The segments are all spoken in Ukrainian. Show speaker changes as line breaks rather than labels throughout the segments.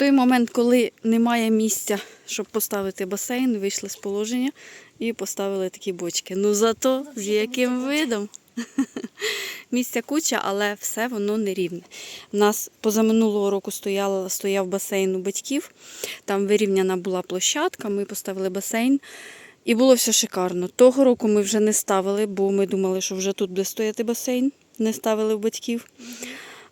той момент, коли немає місця, щоб поставити басейн, вийшли з положення і поставили такі бочки. Ну зато з яким видом. Місця куча, але все воно не рівне. У нас позаминулого року стояла, стояв басейн у батьків, там вирівняна була площадка, ми поставили басейн. І було все шикарно. Того року ми вже не ставили, бо ми думали, що вже тут буде стояти басейн. Не ставили в батьків.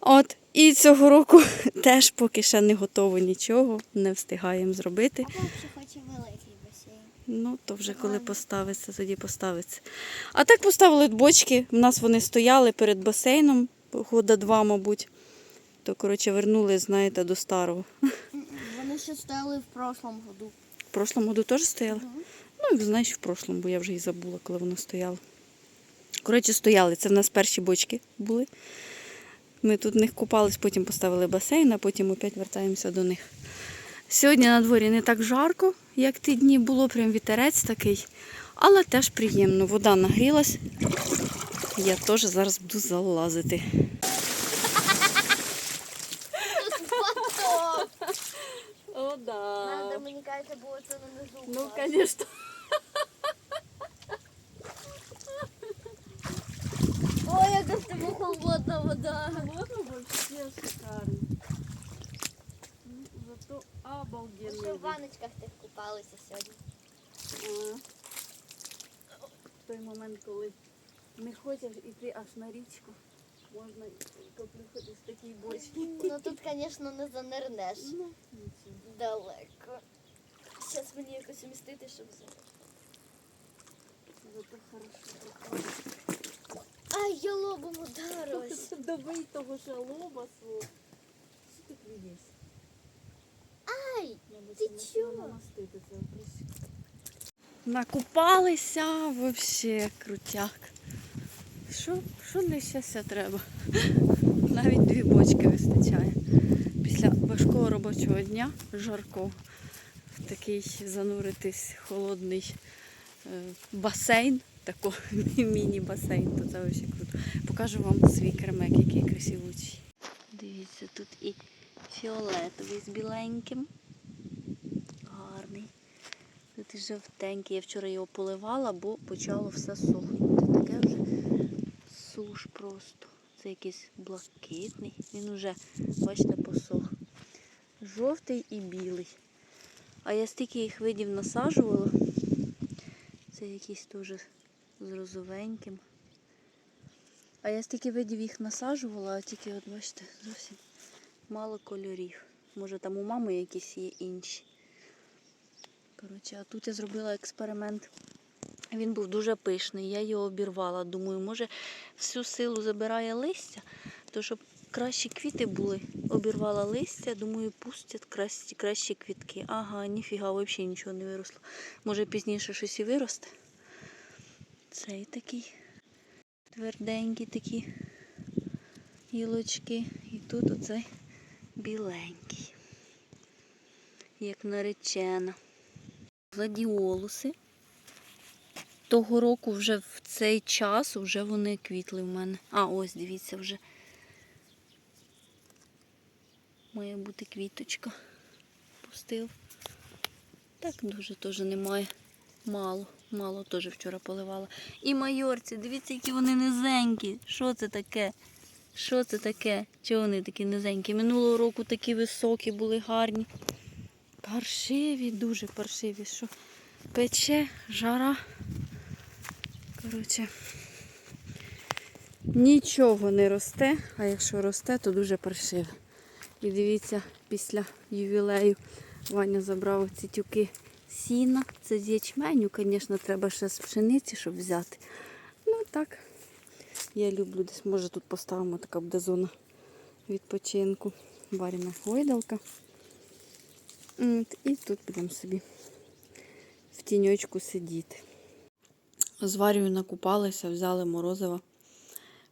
От, і цього року теж поки ще не готово нічого, не встигаємо зробити.
Хоче великий басейн.
Ну, то вже коли поставиться, тоді поставиться. А так поставили бочки. У нас вони стояли перед басейном, года два, мабуть. То, коротше, вернули, знаєте, до старого.
Вони ще стояли в прошлому году.
В прошлому году теж стояли? Ну, знаєш, в прошлому, бо я вже і забула, коли воно стояло. Коротше, стояли. Це в нас перші бочки були. Ми тут в них купались, потім поставили басейн, а потім опять вертаємося до них. Сьогодні на дворі не так жарко, як ті дні було, прям вітерець такий, але теж приємно. Вода нагрілась. Я теж зараз буду залазити. О,
Надо, мені кажеться, було це на низу.
Ну, конечно.
Ой, яка в тебе холодна вода.
Воно вообще шикарно. Ну, Зато
Ми ще
обалденно.
в ваночках тих купалися сьогодні.
В той момент, коли не хочеш іти аж на річку, можна приходити з такій бочки.
Ну тут, звісно, не занирнеш
Ну,
далеко. Зараз мені якось умістити, щоб зараз.
Зато хорошо.
Ай, я лобом ударилась.
Добий того шалоба свого. Що ти клюєш?
Ай! Ти чого?
Накупалися вообще крутяк. Що, що для щастя треба? Навіть дві бочки вистачає. Після важкого робочого дня, жаркого, в такий зануритись холодний е, басейн, такий міні-басейн, то це взагалі круто. Покажу вам свій кермек, який красивучий. Дивіться, тут і фіолетовий з біленьким. Гарний. Тут жовтенький. Я вчора його поливала, бо почало все сохнути. Таке вже суш просто. Це якийсь блакитний. Він уже, бачите, посох. Жовтий і білий. А я стільки їх видів насаджувала. Це якийсь теж з розовеньким. А я стільки видів їх насаджувала, а тільки, от бачите, зовсім мало кольорів. Може там у мами якісь є інші. Коротше, а тут я зробила експеримент. Він був дуже пишний, я його обірвала. Думаю, може всю силу забирає листя, то щоб кращі квіти були. Обірвала листя, думаю, пустять кращі, кращі квітки. Ага, ніфіга, взагалі нічого не виросло. Може пізніше щось і виросте. Цей такий тверденькі такі гілочки. І тут оцей біленький, як наречена. Гладіолуси. Того року вже в цей час вже вони квітли в мене. А, ось дивіться вже. Має бути квіточка. Пустив. Так дуже теж немає. Мало, мало теж вчора поливала. І майорці, дивіться, які вони низенькі. Що це таке? Що це таке? Чого вони такі низенькі? Минулого року такі високі були гарні. Паршиві, дуже паршиві. Що пече, жара. Коротше, нічого не росте, а якщо росте, то дуже паршиве. І дивіться, після ювілею Ваня забрав ці тюки сіна. Це з ячменю, звісно, треба ще з пшениці, щоб взяти. Ну так, я люблю десь, може тут поставимо така буде зона відпочинку. Варіна гойдалка. І тут будемо собі в тіньочку сидіти. З Варією накупалися, взяли морозиво.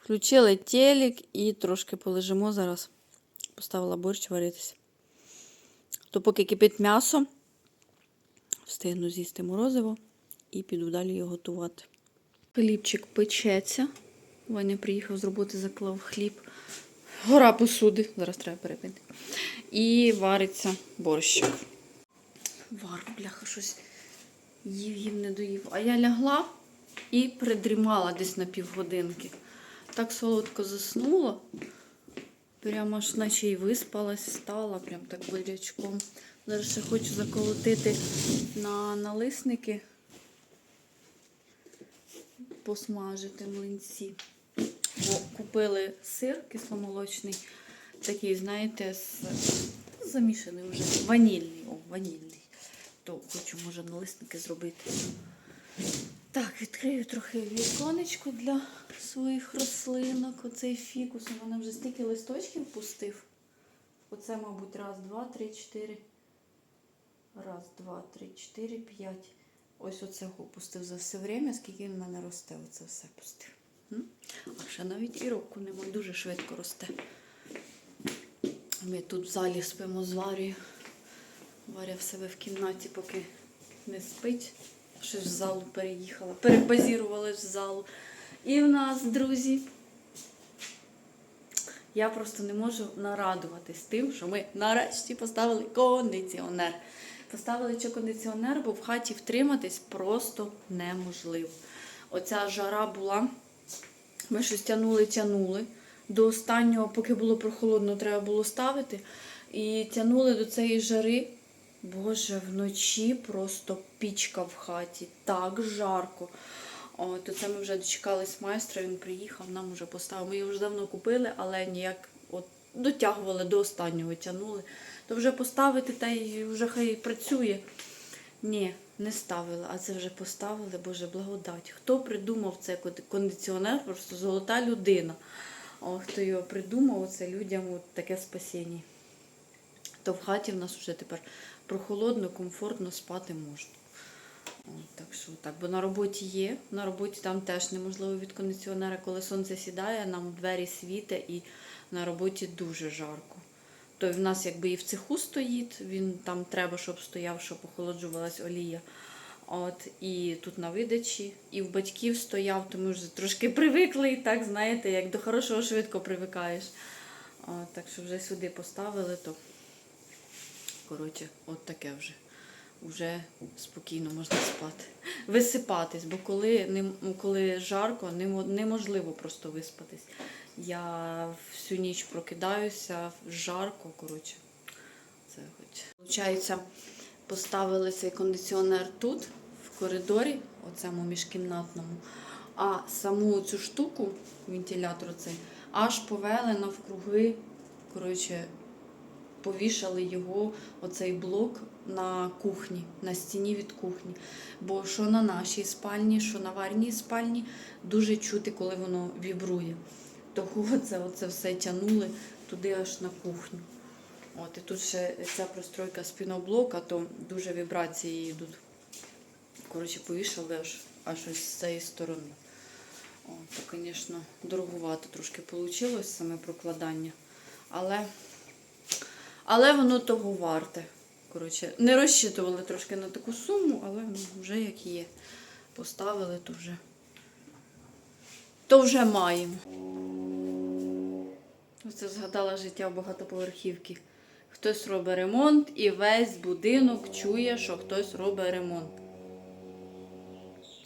Включили телек і трошки полежимо зараз. Поставила борщ варитися. То поки кипить м'ясо, встигну з'їсти морозиво і піду далі його готувати. Хлібчик печеться. Ваня приїхав з роботи, заклав хліб Гора посуди. Зараз треба перепити. І вариться борщик. Вар, бляха, щось їв, їв, не доїв. А я лягла і придрімала десь на півгодинки. Так солодко заснула. Прямо аж наче і виспалась, встала, прям так бодрячком. Зараз ще хочу заколотити на налисники, посмажити млинці. Бо купили сир кисломолочний, такий, знаєте, з замішаний вже ванільний. О, ванільний. То хочу, може, налисники зробити. Так, відкрию трохи віконечко для своїх рослинок. Оцей фікус. У мене вже стільки листочків пустив. Оце, мабуть, раз, два, три, чотири. Раз, два, три, чотири, п'ять. Ось оце пустив за все время, скільки він в мене росте. Оце все пустив. А ще навіть і року нема, дуже швидко росте. Ми тут в залі спимо з Варією. Варя в себе в кімнаті, поки не спить. Щось в залу переїхала. Перебазірувалась в залу. І в нас, друзі, я просто не можу нарадуватись тим, що ми нарешті поставили кондиціонер. Поставили ще кондиціонер, бо в хаті втриматись просто неможливо. Оця жара була. Ми щось тянули, тянули. До останнього, поки було прохолодно, треба було ставити. І тянули до цієї жари. Боже, вночі просто пічка в хаті. Так жарко. О, то це ми вже дочекались майстра, він приїхав, нам вже поставив. Ми його вже давно купили, але ніяк от дотягували до останнього, тягнули. То вже поставити та й вже хай працює. Ні, не ставили, а це вже поставили, Боже, благодать. Хто придумав цей кондиціонер, просто золота людина. О, хто його придумав, це людям от таке спасіння. То в хаті в нас вже тепер прохолодно, комфортно спати можна. Так що так, бо на роботі є. На роботі там теж неможливо від кондиціонера, коли сонце сідає, нам двері світе і на роботі дуже жарко. То в нас якби і в цеху стоїть, він там треба, щоб стояв, щоб охолоджувалась олія. От, і тут на видачі, і в батьків стояв, то ми вже трошки привикли, і так, знаєте, як до хорошого швидко привикаєш. От, так що вже сюди поставили, то коротше, от таке вже. Вже спокійно можна спати. Висипатись, бо коли, коли жарко, неможливо просто виспатись. Я всю ніч прокидаюся, жарко, коротше. Це хоч. Получається, поставили цей кондиціонер тут, в коридорі, оцьому міжкімнатному, а саму цю штуку, вентилятор цей, аж повели навкруги, коротше, повішали його, оцей блок на кухні, на стіні від кухні. Бо що на нашій спальні, що на варній спальні, дуже чути, коли воно вібрує. Того це, оце все тягнули туди аж на кухню. От, і тут ще ця пристройка з піноблока, то дуже вібрації йдуть. Коротше, повішали аж, аж ось з цієї сторони. О, то, звісно, дороговато трошки вийшло саме прокладання. Але, але воно того варте. Коротше, не розчитували трошки на таку суму, але ну, вже як є. Поставили, то вже, то вже маємо. Оце згадала життя в багатоповерхівці. Хтось робить ремонт і весь будинок чує, що хтось робить ремонт.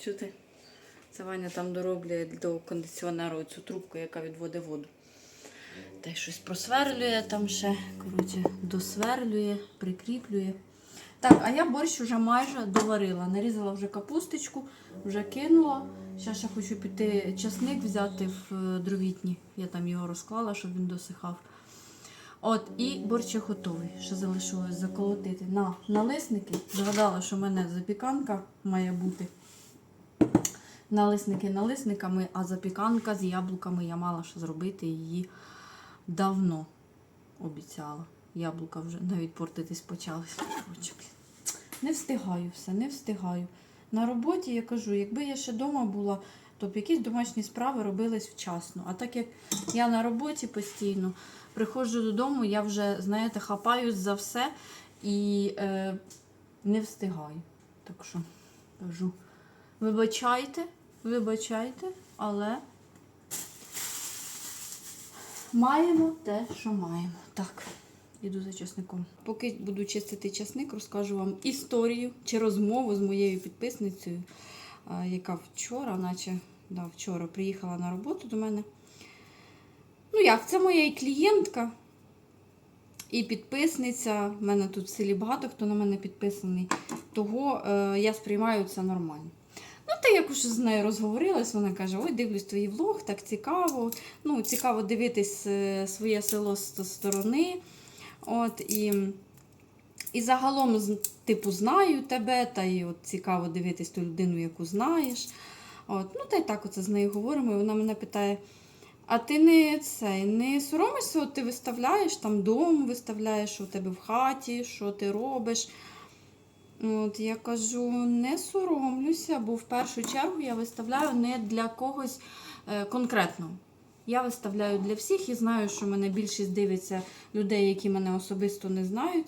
Чути? Це Ваня там дороблює до кондиціонеру цю трубку, яка відводить воду. Та й щось просверлює там ще. Коротше, досверлює, прикріплює. Так, а я борщ вже майже доварила. Нарізала вже капусточку, вже кинула. Зараз ще хочу піти часник взяти в е, дровітні. Я там його розклала, щоб він досихав. От, і борщик готовий. Ще залишилось заколотити на налисники. Згадала, що в мене запіканка має бути. Налисники налисниками, а запіканка з яблуками я мала ще зробити її давно обіцяла. Яблука вже навіть портитись почались. Не встигаю все, не встигаю. На роботі я кажу, якби я ще вдома була, то б якісь домашні справи робились вчасно. А так як я на роботі постійно, приходжу додому, я вже, знаєте, хапаюсь за все і е, не встигаю. Так що кажу, вибачайте, вибачайте, але Маємо те, що маємо. Так, іду за часником. Поки буду чистити часник, розкажу вам історію чи розмову з моєю підписницею, яка вчора, наче да, вчора приїхала на роботу до мене. Ну як, це моя і клієнтка, і підписниця. У мене тут в селі багато хто на мене підписаний, того е, я сприймаю це нормально. Ну, та як уже з нею розговорилась, вона каже: Ой, дивлюсь твій влог, так цікаво. Ну, цікаво дивитись е, своє село з сторони. От, і, і загалом, типу, знаю тебе, та й от цікаво дивитись ту людину, яку знаєш. От, ну, та й так оце з нею говоримо. І вона мене питає: а ти не цей, не соромишся, от ти виставляєш там дом, виставляєш, що у тебе в хаті, що ти робиш. От, я кажу, не соромлюся, бо в першу чергу я виставляю не для когось е, конкретного. Я виставляю для всіх і знаю, що мене більшість дивиться людей, які мене особисто не знають.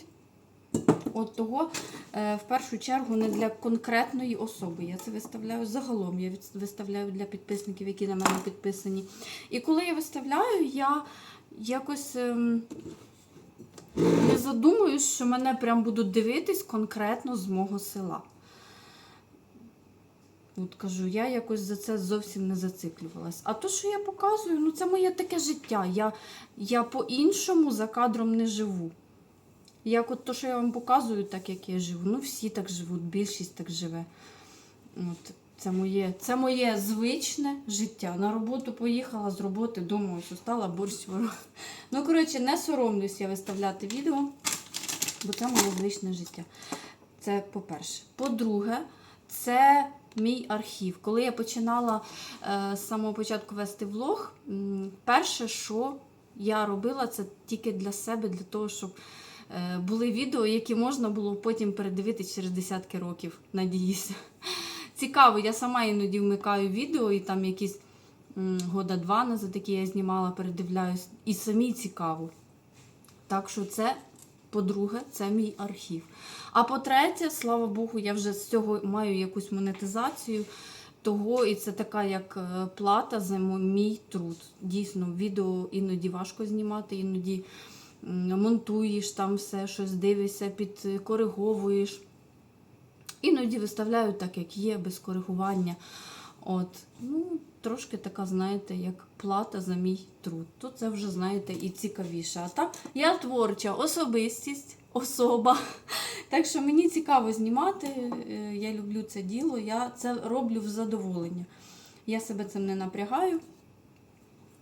От того, е, в першу чергу, не для конкретної особи. Я це виставляю загалом. Я виставляю для підписників, які на мене підписані. І коли я виставляю, я якось. ем, не задумуюсь, що мене прям будуть дивитись конкретно з мого села. От кажу, я якось за це зовсім не зациклювалась. А то, що я показую, ну це моє таке життя. Я, я по-іншому за кадром не живу. Як от то, що я вам показую, так як я живу. Ну, всі так живуть, більшість так живе. От, це моє, це моє звичне життя. На роботу поїхала з роботи, думаю, що стала борщ вару. Ну, коротше, не соромлюсь я виставляти відео, бо це моє звичне життя. Це по-перше. По-друге, це мій архів. Коли я починала е, з самого початку вести влог, перше, що я робила, це тільки для себе, для того, щоб е, були відео, які можна було потім передивитися через десятки років, надіюся. Цікаво, я сама іноді вмикаю відео і там якісь года два назад, які я знімала, передивляюсь, і самі цікаво. Так що це, по-друге, це мій архів. А по-третє, слава Богу, я вже з цього маю якусь монетизацію. Того, і це така як е, плата за мій труд. Дійсно, відео іноді важко знімати, іноді монтуєш там все, щось дивишся, підкориговуєш. Іноді виставляю так, як є, без коригування. От, ну, трошки така, знаєте, як плата за мій труд. То це вже, знаєте, і цікавіше. А так, я творча особистість, особа. Так що мені цікаво знімати. е, Я люблю це діло, я це роблю в задоволення. Я себе цим не напрягаю.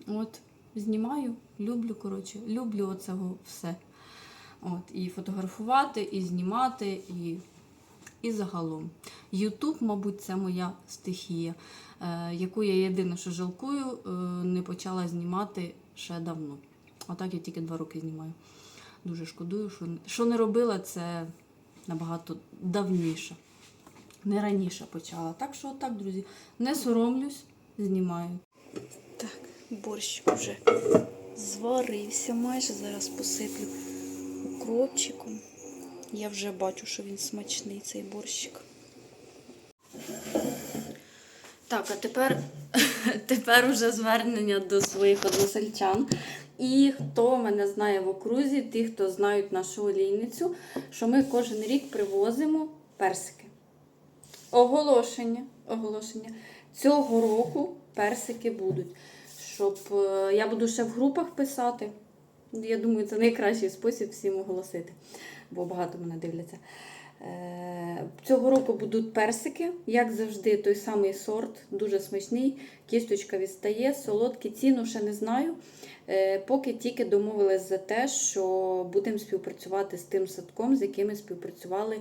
От, знімаю, люблю, коротше, люблю оцього все. От, і фотографувати, і знімати, і і загалом. Ютуб, мабуть, це моя стихія, яку я єдине, що жалкую, е, не почала знімати ще давно. А так я тільки два роки знімаю. Дуже шкодую, що, що не робила це набагато давніше. Не раніше почала. Так що, отак, друзі, не соромлюсь, знімаю. Так, борщ вже зварився майже. Зараз посиплю укропчиком. Я вже бачу, що він смачний, цей борщик. Так, а тепер, тепер уже звернення до своїх односельчан. І хто мене знає в окрузі, ті, хто знають нашу олійницю, що ми кожен рік привозимо персики. Оголошення, оголошення. Цього року персики будуть. Щоб е, я буду ще в групах писати. Я думаю, це найкращий спосіб всім оголосити, бо багато мене дивляться. Е, Цього року будуть персики, як завжди, той самий сорт, дуже смачний. Кісточка відстає, солодкий, ціну ще не знаю. Е, Поки тільки домовились за те, що будемо співпрацювати з тим садком, з яким ми співпрацювали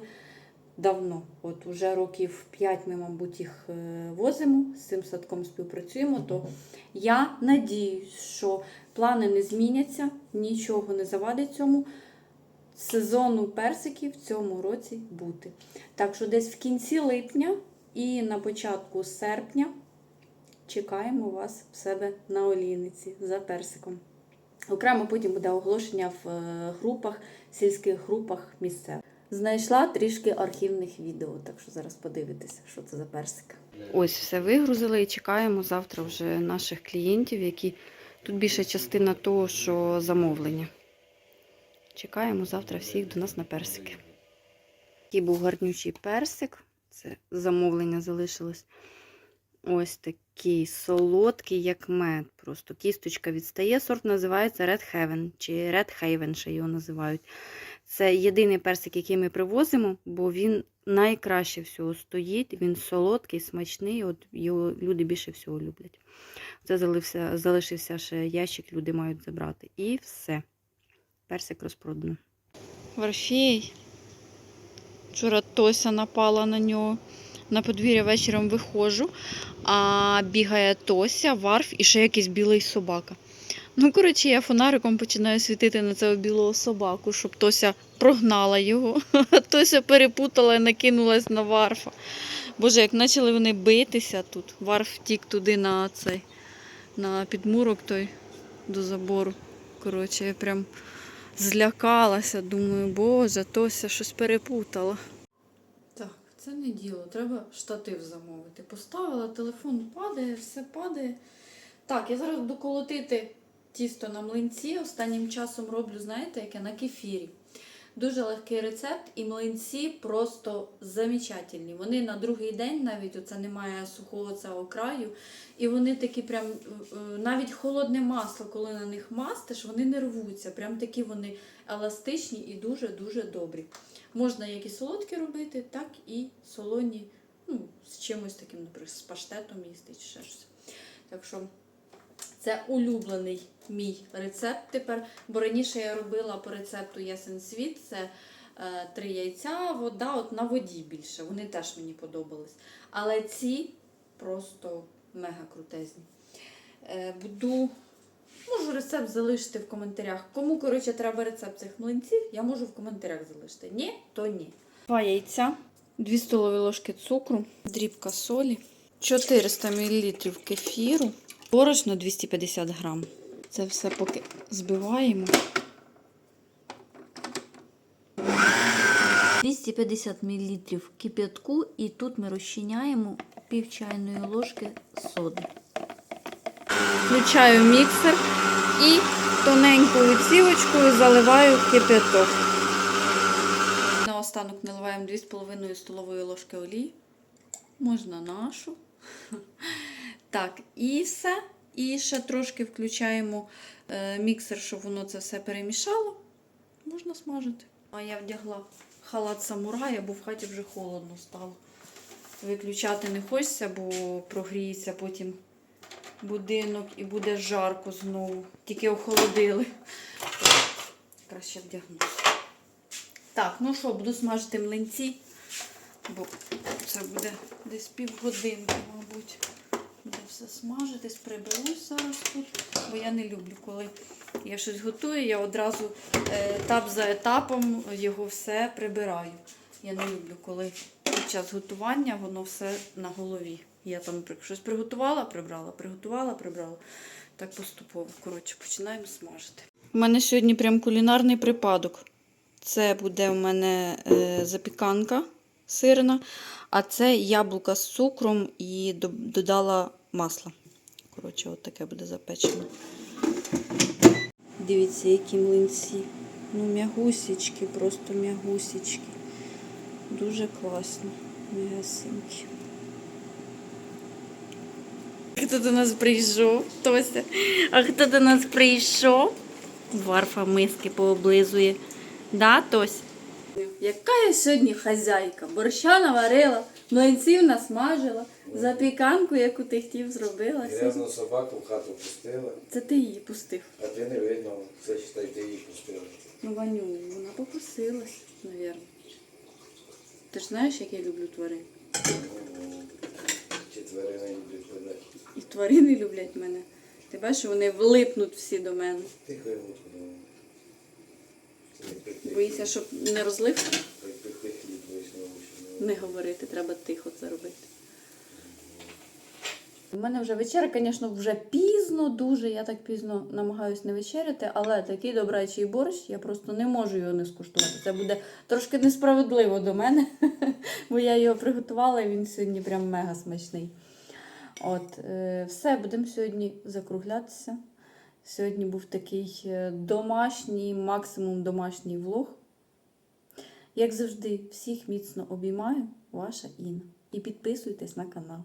давно. От уже років 5 ми, мабуть, їх е, возимо, з цим садком співпрацюємо. То я надіюсь, що плани не зміняться, нічого не завадить цьому. Сезону персиків в цьому році бути. Так що десь в кінці липня і на початку серпня чекаємо вас в себе на олійниці за персиком. Окремо потім буде оголошення в е, групах, сільських групах місцевих. Знайшла трішки архівних відео, так що зараз подивитися, що це за персик. Ось все вигрузили і чекаємо завтра вже наших клієнтів, які Тут більша частина того, що замовлення. Чекаємо завтра всіх до нас на персики. Такий був гарнючий персик. Це замовлення залишилось. Ось такий солодкий, як мед. Просто кісточка відстає. Сорт називається Red Heaven чи Red Haven, ще його називають. Це єдиний персик, який ми привозимо, бо він найкраще всього стоїть. Він солодкий, смачний. От його люди більше всього люблять. Це залився, залишився ще ящик, люди мають забрати. І все. Персик розпродано. Варфій. Вчора Тося напала на нього. На подвір'я вечором виходжу, а бігає Тося, варф і ще якийсь білий собака. Ну, коротше, я фонариком починаю світити на цього білого собаку, щоб Тося прогнала його. Тося перепутала і накинулась на варфа. Боже, як почали вони битися тут. Варф втік туди на цей, на підмурок той до забору. Коротше, я прям злякалася. Думаю, боже, Тося щось перепутала. Так, це не діло. Треба штатив замовити. Поставила, телефон падає, все падає. Так, я зараз буду колотити тісто на млинці. Останнім часом роблю, знаєте, яке на кефірі. Дуже легкий рецепт, і млинці просто замечательні. Вони на другий день навіть оце немає сухого цього краю. І вони такі прям е, е, навіть холодне масло, коли на них мастиш, вони не рвуться. Прям такі вони еластичні і дуже-дуже добрі. Можна як і солодкі робити, так і солоні, ну, з чимось таким, наприклад, з паштетом їсти чи ще щось. Так що це улюблений мій рецепт тепер. Бо раніше я робила по рецепту Ясен Світ. Це е, три яйця, вода, от на воді більше. Вони теж мені подобались. Але ці просто мега крутезні. Е, буду. Можу рецепт залишити в коментарях. Кому, коротше, треба рецепт цих млинців, я можу в коментарях залишити. Ні, то ні. Два яйця, 2 столові ложки цукру, дрібка солі, 400 мл кефіру, борошно 250 грам. Це все поки збиваємо.
250 мл кип'ятку і тут ми розчиняємо пів чайної ложки соди.
Включаю міксер і тоненькою цівочкою заливаю кипяток. Наостанок наливаємо 2,5 столової ложки олії. Можна нашу. Так, і все. І ще трошки включаємо е, міксер, щоб воно це все перемішало. Можна смажити. А я вдягла халат самурая, бо в хаті вже холодно стало. Виключати не хочеться, бо прогріється потім будинок і буде жарко знову. Тільки охолодили. Краще вдягнути. Так, ну що, буду смажити млинці, бо це буде десь півгодинки, мабуть. Буде все смажитись, приберусь зараз тут, бо я не люблю, коли я щось готую, я одразу е, етап за етапом його все прибираю. Я не люблю, коли під час готування воно все на голові. Я там щось приготувала, прибрала, приготувала, прибрала. Так поступово. Коротше, починаємо смажити. У мене сьогодні прям кулінарний припадок. Це буде у мене е, запіканка сирна, а це яблука з цукром і додала масла. Коротше, от таке буде запечено. Дивіться, які млинці. Ну, м'ягусічки, просто м'ягусічки. Дуже класно. М'ягасенькі. Хто до нас прийшов? Тося. А хто до нас прийшов? Варфа миски пооблизує. Да, Тось? Яка я сьогодні хазяйка? Борща наварила, млинців насмажила, запіканку, яку ти хотів, зробила.
Грязну собаку в хату пустила,
Це ти її пустив.
а ти не видно, це считай, ти її пустила.
Ну, Ваню, вона попросилась, мабуть. Ти ж знаєш, як я люблю тварин.
Чи тварини люблять тебе.
І тварини люблять мене. Ти бачиш, вони влипнуть всі до мене.
Тихо йому подумав.
Боїся, щоб не розлив,
вийшло.
не говорити, треба тихо це робити. У мене вже вечеря, звісно, вже пізно, дуже. Я так пізно намагаюся не вечеряти, але такий добрачий борщ, я просто не можу його не скуштувати. Це буде трошки несправедливо до мене, бо я його приготувала і він сьогодні прям мега смачний. От, е, все, будемо сьогодні закруглятися. Сьогодні був такий е, домашній, максимум домашній влог. Як завжди, всіх міцно обіймаю, ваша Інна. І підписуйтесь на канал.